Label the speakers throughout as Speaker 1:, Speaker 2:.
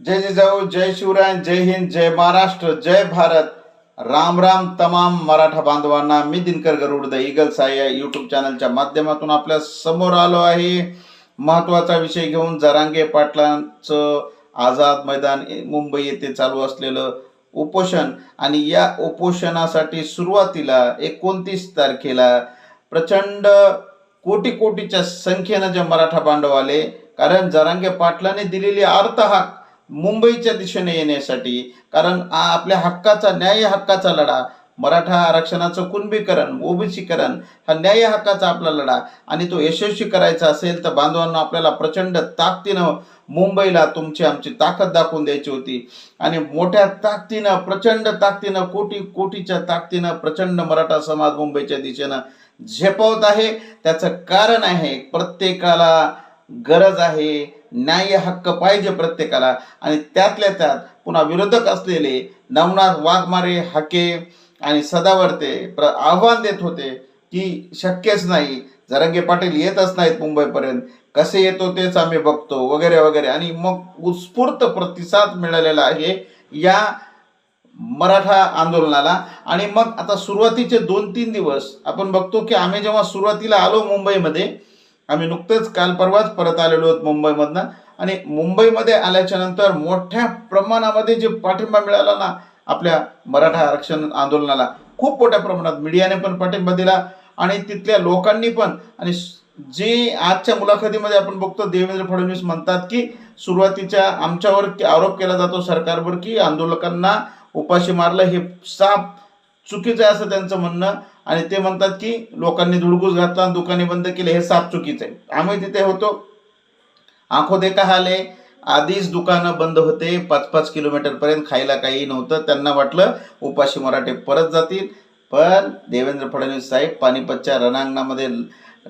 Speaker 1: जय जिजाऊ हो, जय शिवराय जय हिंद जय महाराष्ट्र जय भारत. राम राम तमाम मराठा बांधवांना मी दिनकर गरुड द इगल साय या यूट्यूब चॅनलच्या माध्यमातून आपल्यासमोर आलो आहे. महत्त्वाचा विषय घेऊन जरांगे पाटलांचं आझाद मैदान मुंबई येथे चालू असलेलं उपोषण आणि या उपोषणासाठी सुरुवातीला एकोणतीस तारखेला प्रचंड कोटी कोटीच्या संख्येनं जे मराठा बांधव आले कारण जरांगे पाटलाने दिलेली अर्थ हा मुंबईच्या दिशेने येण्यासाठी कारण आपल्या हक्काचा न्याय हक्काचा लढा मराठा आरक्षणाचं कुणबीकरण ओबीसीकरण हा न्याय हक्काचा आपला लढा आणि तो यशस्वी करायचा असेल तर बांधवांना आपल्याला प्रचंड ताकदीनं मुंबईला तुमची आमची ताकद दाखवून द्यायची होती. आणि मोठ्या ताकदीनं प्रचंड ताकदीनं कोटी कोटीच्या ताकदीनं प्रचंड मराठा समाज मुंबईच्या दिशेनं झेपावत आहे. त्याचं कारण आहे प्रत्येकाला गरज आहे न्याय हक्क पाहिजे प्रत्येकाला. आणि त्यातल्या त्यात पुन्हा विरोधक असलेले नवनाथ वाघमारे हाके आणि सदावर्ते प्र आव्हान देत होते की शक्यच नाही जरंगे पाटील येतच नाहीत मुंबईपर्यंत. कसे येतो तेच आम्ही बघतो वगैरे वगैरे. आणि मग उत्स्फूर्त प्रतिसाद मिळालेला आहे या मराठा आंदोलनाला. आणि मग आता सुरुवातीचे दोन तीन दिवस आपण बघतो की आम्ही जेव्हा सुरुवातीला आलो मुंबईमध्ये आम्ही नुकतंच काल परवाच परत आलेलो आहोत मुंबईमधनं. आणि मुंबईमध्ये आल्याच्यानंतर मोठ्या प्रमाणामध्ये जे पाठिंबा मिळाला ना आपल्या मराठा आरक्षण आंदोलनाला खूप मोठ्या प्रमाणात मीडियाने पण पाठिंबा दिला आणि तिथल्या लोकांनी पण आणि जे आजच्या मुलाखतीमध्ये आपण बघतो देवेंद्र फडणवीस म्हणतात की सुरुवातीच्या आमच्यावर आरोप केला जातो सरकारवर की आंदोलकांना उपाशी मारलं हे साप चुकीचं आहे असं त्यांचं म्हणणं. आणि ते म्हणतात की लोकांनी धुडगूस घातला आणि दुकाने बंद केले हे साफ चुकीचं आहे. आम्ही तिथे होतो. आखो देखा हाल. आधीच दुकानं बंद होते. पाच पाच किलोमीटर पर्यंत खायला काही नव्हतं. त्यांना वाटलं उपाशी मराठे परत जातील. पण देवेंद्र फडणवीस साहेब पानिपतच्या रणांगणामध्ये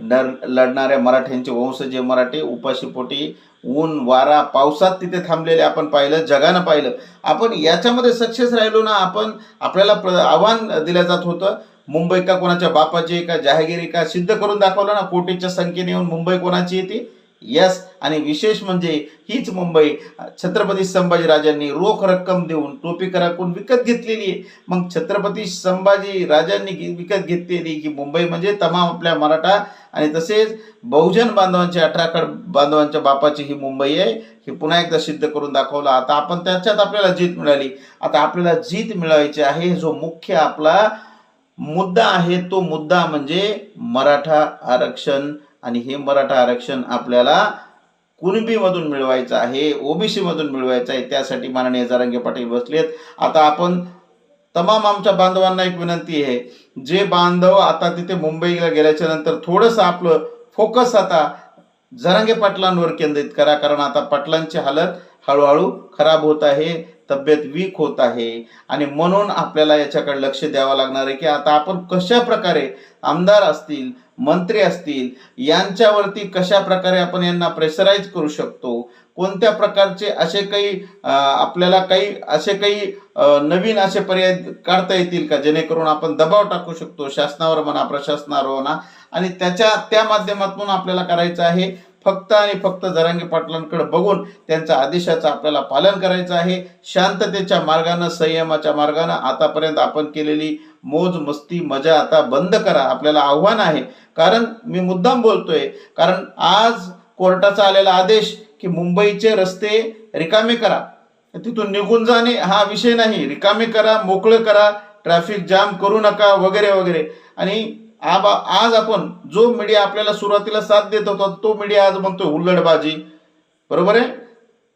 Speaker 1: लढ लढणाऱ्या मराठ्यांचे वंशजे मराठे उपाशीपोटी ऊन वारा पावसात तिथे थांबलेले आपण पाहिलं जगानं पाहिलं. आपण याच्यामध्ये सक्सेस राहिलो ना आपण आपल्याला प्र आव्हान दिलं जात होतं. मुंबई का कोणाच्या बापाची का जहागिरी का सिद्ध करून दाखवलं ना कोटीच्या संख्येने येऊन मुंबई कोणाची येते? यस आणि विशेष म्हणजे हीच मुंबई छत्रपती संभाजीराजांनी रोख रक्कम देऊन टोपी कराकून विकत घेतलेली आहे. मग छत्रपती संभाजी राजांनी घे- विकत घेतलेली की मुंबई म्हणजे तमाम आपल्या मराठा आणि तसेच बहुजन बांधवांच्या अठराखड बांधवांच्या बापाची ही मुंबई आहे. हे पुन्हा एकदा सिद्ध करून दाखवलं. आता आपण त्याच्यात आपल्याला जीत मिळाली. आता आपल्याला जीत मिळवायची आहे. जो मुख्य आपला मुद्दा आहे तो मुद्दा म्हणजे मराठा आरक्षण. आणि हे मराठा आरक्षण आपल्याला कुणबीमधून मिळवायचं आहे ओबीसी मधून मिळवायचं आहे त्यासाठी माननीय जारंगे पाटील बसलेत. आता आपण तमाम आमच्या बांधवांना एक विनंती आहे जे बांधव आता तिथे मुंबईला गेल्याच्यानंतर थोडंसं आपलं फोकस आता जरांगे पाटलांवर केंद्रित करा कारण आता पाटलांची हालत हळूहळू खराब होत आहे. तब्येत वीक होत आहे. आणि म्हणून आपल्याला याच्याकडे लक्ष द्यावं लागणार आहे की आता आपण कशा प्रकारे आमदार असतील मंत्री असतील यांच्यावरती कशा प्रकारे आपण यांना प्रेशराईज करू शकतो? कोणत्या प्रकारचे असे काही आपल्याला काही असे काही नवीन असे पर्याय काढता येतील का? जेणेकरून आपण दबाव टाकू शकतो शासनावर म्हणा प्रशासनावर म्हणा. आणि त्याच्या त्या माध्यमातून आपल्याला करायचं आहे. फक्त आणि फक्त जरांगी पाटलांकडे बघून त्यांच्या आदेशाचं आपल्याला पालन करायचं आहे. शांततेच्या मार्गानं संयमाच्या मार्गानं आतापर्यंत आपण केलेली मोज मस्ती मजा आता बंद करा आपल्याला आव्हान आहे. कारण मी मुद्दाम बोलतोय कारण आज कोर्टाचा आलेला आदेश की मुंबईचे रस्ते रिकामे करा. तिथून निघून जाणे हा विषय नाही. रिकामे करा मोकळं करा ट्रॅफिक जाम करू नका वगैरे वगैरे. आणि आब आज आपण जो मीडिया आपल्याला सुरुवातीला साथ देत होता तो मीडिया आज म्हणतोय हुल्लडबाजी बरोबर आहे?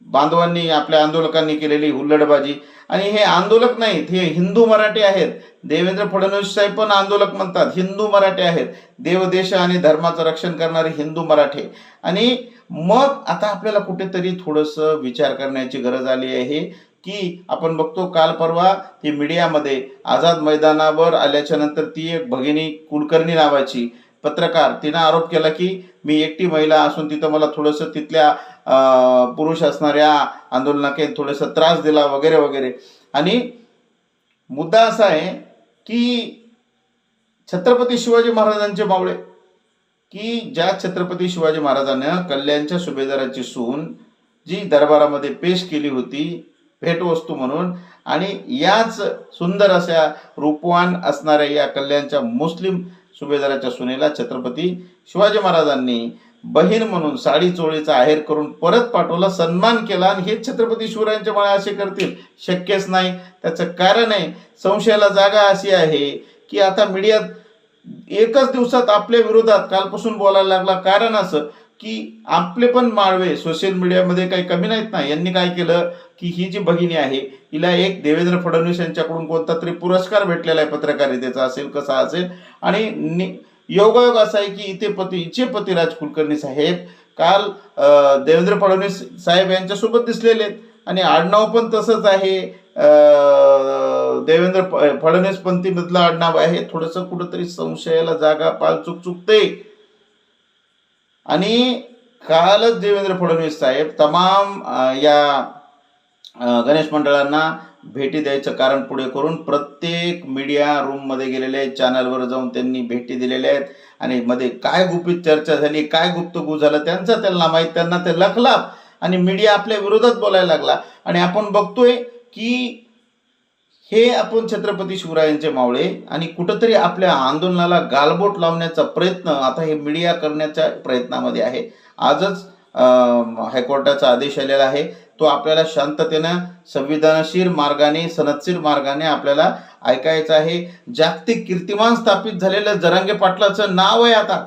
Speaker 1: बांधवांनी आपल्या आंदोलकांनी केलेली हुल्लडबाजी आणि हे आंदोलक नाहीत हे हिंदू मराठी आहेत. देवेंद्र फडणवीस साहेब पण आंदोलक म्हणतात हिंदू मराठी आहेत. देवदेश आणि धर्माचं रक्षण करणारे हिंदू मराठे. आणि मग आता आपल्याला कुठेतरी थोडंसं विचार करण्याची गरज आली आहे. की आपण बघतो काल परवा ती मीडियामध्ये आझाद मैदानावर आल्याच्यानंतर ती एक भगिनी कुलकर्णी नावाची पत्रकार तिनं आरोप केला की मी एकटी महिला असून तिथं मला थोडंसं तिथल्या पुरुष असणाऱ्या आंदोलनाके थोडंसं त्रास दिला वगैरे वगैरे. आणि मुद्दा असा आहे की छत्रपती शिवाजी महाराजांचे मावळे की ज्या छत्रपती शिवाजी महाराजांना कल्याणच्या सुभेदाराची सून जी दरबारामध्ये पेश केली होती भेटवस्तू म्हणून. आणि याच सुंदर अशा रूपवान असणाऱ्या या कल्याणच्या मुस्लिम सुभेदाराच्या सुनेला छत्रपती शिवाजी महाराजांनी बहीण म्हणून साडी चोळीचा आहेर करून परत पाठवला सन्मान केला आणि हे छत्रपती शिवरायांच्या मला असे करतील. शक्यच नाही. त्याचं कारण आहे संशयाला जागा अशी आहे की आता मीडियात एकच दिवसात आपल्या विरोधात कालपासून बोलायला लागला. कारण असं की आपले पण माळवे सोशल मीडियामध्ये काही कमी नाहीत ना. यांनी काय केलं की ही जी भगिनी आहे हिला एक देवेंद्र फडणवीस यांच्याकडून कोणता तरी पुरस्कार भेटलेला आहे पत्रकारितेचा असेल कसा असेल. आणि नि- योगायोग असा आहे की इथे पती इचे पती राज कुलकर्णी साहेब काल देवेंद्र फडणवीस साहेब यांच्यासोबत दिसलेले आहेत. आणि आडनाव पण तसंच आहे. देवेंद्र फ- फडणवीस पंथीमधलं आडनाव आहे. थोडंसं कुठंतरी संशयाला जागा पाल चुक चुकते आणि कालच देवेंद्र फडणवीस साहेब तमाम या गणेश मंडळांना भेटी द्यायचं कारण पुढे करून प्रत्येक मीडिया रूममध्ये गेलेले आहेत चॅनलवर जाऊन त्यांनी भेटी दिलेल्या आहेत आणि मध्ये काय गुपित चर्चा झाली काय गुप्तगु झालं त्यांचं त्यांना माहीत त्यांना ते लखलाप आणि मीडिया आपल्या विरोधात बोलायला लागला. आणि आपण बघतोय की हे आपण छत्रपती शिवरायांचे मावळे आणि कुठंतरी आपल्या आंदोलनाला गालबोट लावण्याचा प्रयत्न आता हे मीडिया करण्याच्या प्रयत्नामध्ये आहे. आजच हायकोर्टाचा आदेश आलेला आहे. तो आपल्याला शांततेनं संविधानशील मार्गाने सनदशीर मार्गाने आपल्याला ऐकायचं आहे. जागतिक कीर्तिमान स्थापित झालेलं जरांगे पाटलाचं नाव आहे आता.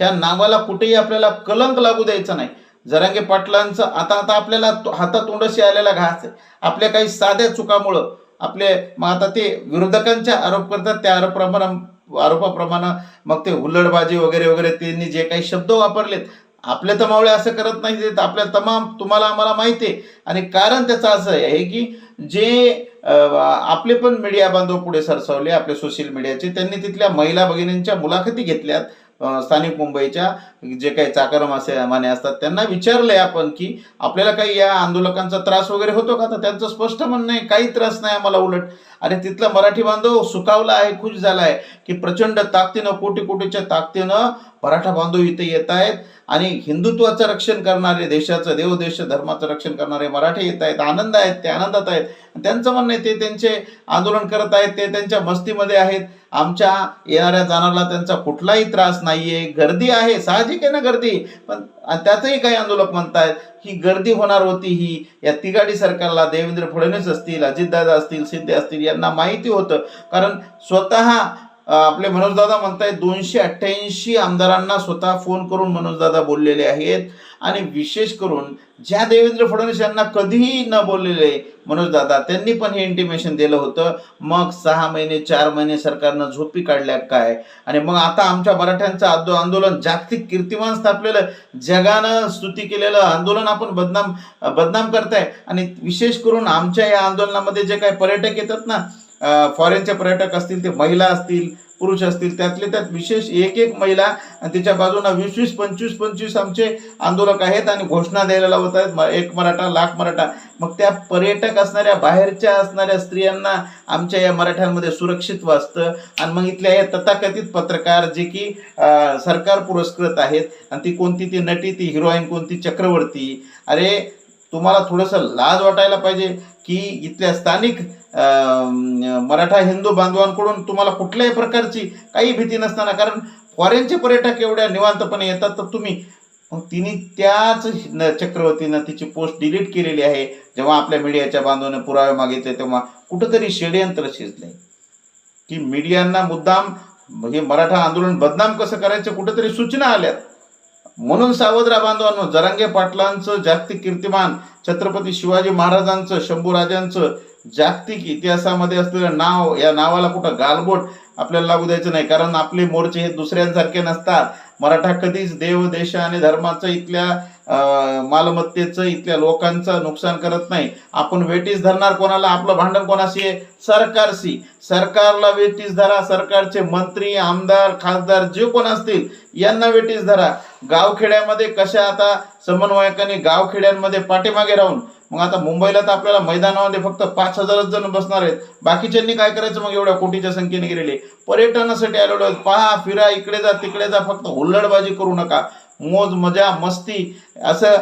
Speaker 1: ह्या नावाला कुठेही आपल्याला कलंक लागू द्यायचा नाही. जरांगे पाटलांचं आता आता आपल्याला तो- हातातोंडाशी आलेला घास आहे. आपल्या काही साध्या चुकामुळं आपले मग आता ते विरोधकांच्या आरोप करतात त्या आरोपप्रमाणे आरोपाप्रमाणे मग ते हुल्लडबाजी वगैरे वगैरे त्यांनी जे काही शब्द वापरलेत आपल्या तमावळे असं करत नाही ते आपल्या तमाम तुम्हाला आम्हाला माहिती आहे. आणि कारण त्याचं असं आहे की जे आपले पण मीडिया बांधव पुढे सरसावले आपले सोशल मीडियाचे त्यांनी तिथल्या महिला भगिनींच्या मुलाखती घेतल्यात. स्थानिक मुंबईच्या जे काही चाकरम मासे माने असतात त्यांना विचारलंय आपण की आपल्याला काही या आंदोलकांचा त्रास वगैरे होतो का? तर त्यांचं स्पष्ट म्हणणं आहे काही त्रास नाही आम्हाला उलट. आणि तिथला मराठी बांधव सुकावला आहे खुश झाला आहे की प्रचंड ताकदीनं कोटी कोटीच्या ताकदीनं मराठा बांधव इथे येत आहेत. आणि हिंदुत्वाचं रक्षण करणारे देशाचं देव देश धर्माचं रक्षण करणारे मराठे येत आहेत आनंद आहेत ते आनंदात आहेत. त्यांचं म्हणणं आहे ते त्यांचे आंदोलन करत आहेत ते त्यांच्या मस्तीमध्ये आहेत. आमच्या येणाऱ्या जाणाऱ्याला त्यांचा कुठलाही त्रास नाहीये. गर्दी आहे साहजिक आहे ना गर्दी. पण आणि त्यातही काही आंदोलक म्हणतायत ही गर्दी होणार होती ही. या तिगाडी सरकारला देवेंद्र फडणवीस असतील अजितदादा असतील शिंदे असतील यांना माहिती होतं. कारण स्वतः आपले मनोजदादा म्हणतायत दोनशे अठ्ठ्याऐंशी आमदारांना स्वतः फोन करून मनोजदादा बोललेले आहेत. आणि विशेष करून ज्या देवेंद्र फडणवीस यांना कधीही न बोललेले मनोजदादा त्यांनी पण हे इंटिमेशन दिलं होतं. मग सहा महिने चार महिने सरकारनं झोपी काढल्या काय? आणि मग आता आमच्या मराठ्यांचं आदो आंदोलन जागतिक कीर्तिमान स्थापलेलं जगानं स्तुती केलेलं आंदोलन आपण बदनाम बदनाम करताय. आणि विशेष करून आमच्या या आंदोलनामध्ये जे काही पर्यटक येतात ना फॉरेनचे पर्यटक असतील ते महिला असतील पुरुष असतील त्यातले त्यात विशेष एक एक महिला आणि तिच्या बाजूला वीस वीस पंचवीस पंचवीस आमचे आंदोलक आहेत आणि घोषणा द्यायला लावत आहेत. एक मराठा लाख मराठा. मग त्या पर्यटक असणाऱ्या बाहेरच्या असणाऱ्या स्त्रियांना आमच्या या मराठ्यांमध्ये सुरक्षित वाचतं. आणि मग इथल्या या तथाकथित पत्रकार जे की सरकार पुरस्कृत आहेत. आणि ती कोणती ती नटी ती हिरोईन कोणती चक्रवर्ती. अरे तुम्हाला थोडंसं लाज वाटायला पाहिजे की इथल्या स्थानिक मराठा हिंदू बांधवांकडून तुम्हाला कुठल्याही प्रकारची काही भीती नसताना कारण फॉरेनचे पर्यटक एवढ्या निवांतपणे येतात तर तुम्ही मग तिने त्याच न- चक्रवर्तीनं तिची पोस्ट डिलीट केलेली आहे जेव्हा आपल्या मीडियाच्या बांधवाने पुरावे मागितले तेव्हा कुठंतरी षडयंत्र शिजले. की मीडियांना मुद्दाम हे मराठा आंदोलन बदनाम कसं करायचं कुठंतरी सूचना आल्यात. म्हणून सावधरा बांधवांनो जरांगे पाटलांचं जागतिक कीर्तिमान छत्रपती शिवाजी महाराजांचं शंभूराजांचं जागतिक इतिहासामध्ये असलेलं नाव या नावाला कुठं गालबोट आपल्याला लागू द्यायचं नाही. कारण आपले मोर्चे हे दुसऱ्यांसारखे नसतात. मराठा कधीच देव देश आणि धर्माचं इथल्या मालमत्तेचं इथल्या लोकांचं नुकसान करत नाही. आपण वेटीस धरणार कोणाला? आपलं भांडण कोणाशी आहे? सरकारशी. सरकारला वेटीस धरा. सरकारचे मंत्री आमदार खासदार जे कोण असतील यांना वेटीस धरा. गावखेड्यामध्ये कशा आता समन्वयकांनी गावखेड्यांमध्ये पाठीमागे राहून मग आता मुंबईला तर आपल्याला मैदानामध्ये फक्त पाच हजारच जण बसणार आहेत. बाकीच्यांनी काय करायचं मग एवढ्या कोटीच्या संख्येने गेलेले? पर्यटनासाठी आलेलो आहेत. पहा फिरा इकडे जा तिकडे जा. फक्त हुल्लडबाजी करू नका. मोज मजा मस्ती असं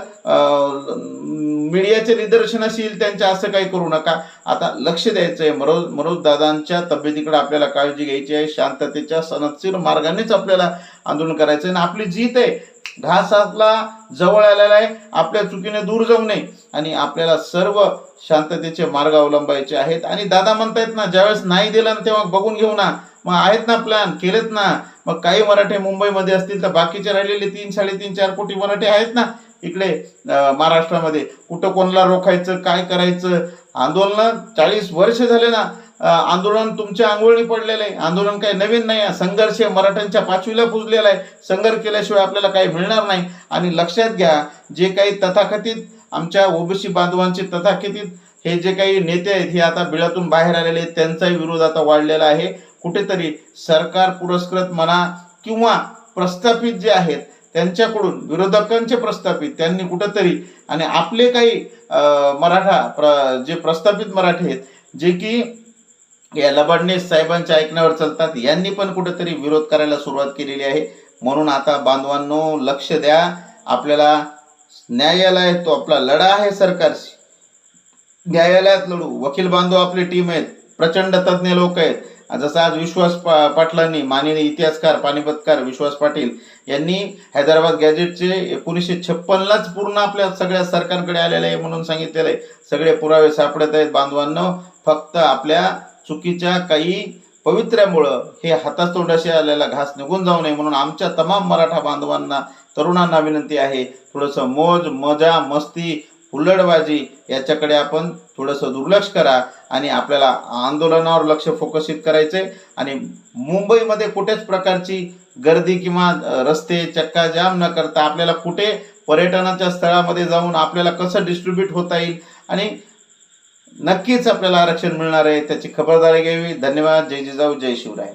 Speaker 1: मीडियाचे निदर्शनच येईल त्यांच्या असं काही करू नका. आता लक्ष द्यायचं आहे मनोज मनोज दादांच्या तब्येतीकडे आपल्याला काळजी घ्यायची आहे. शांततेच्या सनदशीर मार्गानेच आपल्याला आंदोलन करायचं आहे आणि आपली जीत आहे. घासातला जवळ आलेला आहे. आपल्या चुकीने दूर जाऊ नये. आणि आपल्याला सर्व शांततेचे मार्ग अवलंबायचे आहेत. आणि दादा म्हणतायत ना ज्यावेळेस नाही दिलं ना तेव्हा बघून घेऊ ना. मग आहेत ना प्लॅन केलेत ना. मग काही मराठे मुंबईमध्ये असतील तर बाकीचे राहिलेले तीन साडेतीन चार कोटी मराठे आहेत ना इकडे महाराष्ट्रामध्ये. कुठं कोणाला रोखायचं काय करायचं? आंदोलन चाळीस वर्ष झाले ना. आंदोलन तुमच्या आंघोळणी पडलेलं आहे. आंदोलन काही नवीन नाही आहे. संघर्ष मराठ्यांच्या पाचवीला पुजलेला आहे. संघर्ष केल्याशिवाय आपल्याला काही मिळणार नाही. आणि लक्षात घ्या जे काही तथाकथित आमच्या ओबीसी बांधवांचे तथाकथित हे जे काही नेते आहेत हे आता बिळातून बाहेर आलेले आहेत त्यांचाही विरोध आता वाढलेला आहे. कुठेतरी सरकार पुरस्कृत म्हणा किंवा प्रस्थापित जे आहेत त्यांच्याकडून विरोधकांचे प्रस्थापित त्यांनी कुठंतरी आणि आपले काही मराठा प्र जे प्रस्थापित मराठी आहेत जे की या लबाडणीस साहेबांच्या ऐकण्यावर चालतात यांनी पण कुठेतरी विरोध करायला सुरुवात केलेली आहे. म्हणून आता बांधवांनो लक्ष द्या. आपल्याला न्यायालय तो आपला लढा आहे सरकारशी. न्यायालयात लढू. वकील बांधव आपली टीम आहेत. प्रचंड तज्ज्ञ लोक आहेत. जसं आज विश्वास पा पाटलांनी माननीय इतिहासकार पानिपतकार विश्वास पाटील यांनी हैदराबाद गॅजेटचे एकोणीसशे छप्पनलाच पूर्ण आपल्या सगळ्या सरकारकडे आलेले आहे म्हणून सांगितलेलं आहे. सगळे पुरावे सापडत आहेत बांधवांना. फक्त आपल्या चुकीच्या काही पवित्र्यामुळं हे हातातोंडाशी आलेला घास निघून जाऊ नये म्हणून आमच्या तमाम मराठा बांधवांना तरुणांना विनंती आहे. थोडंसं मोज मजा मस्ती हुल्लडबाजी याच्याकडे आपण थोडंसं दुर्लक्ष करा आणि आपल्याला आंदोलनावर लक्ष फोकसित करायचे आणि मुंबईमध्ये कुठेच प्रकारची गर्दी किंवा रस्ते चक्का जाम न करता आपल्याला कुठे पर्यटनाच्या स्थळामध्ये जाऊन आपल्याला कसं डिस्ट्रीब्यूट होता येईल आणि नक्कीच आपल्याला आरक्षण मिळणार आहे त्याची खबरदारी घ्यावी. धन्यवाद. जय जिजाऊ जय शिवराय.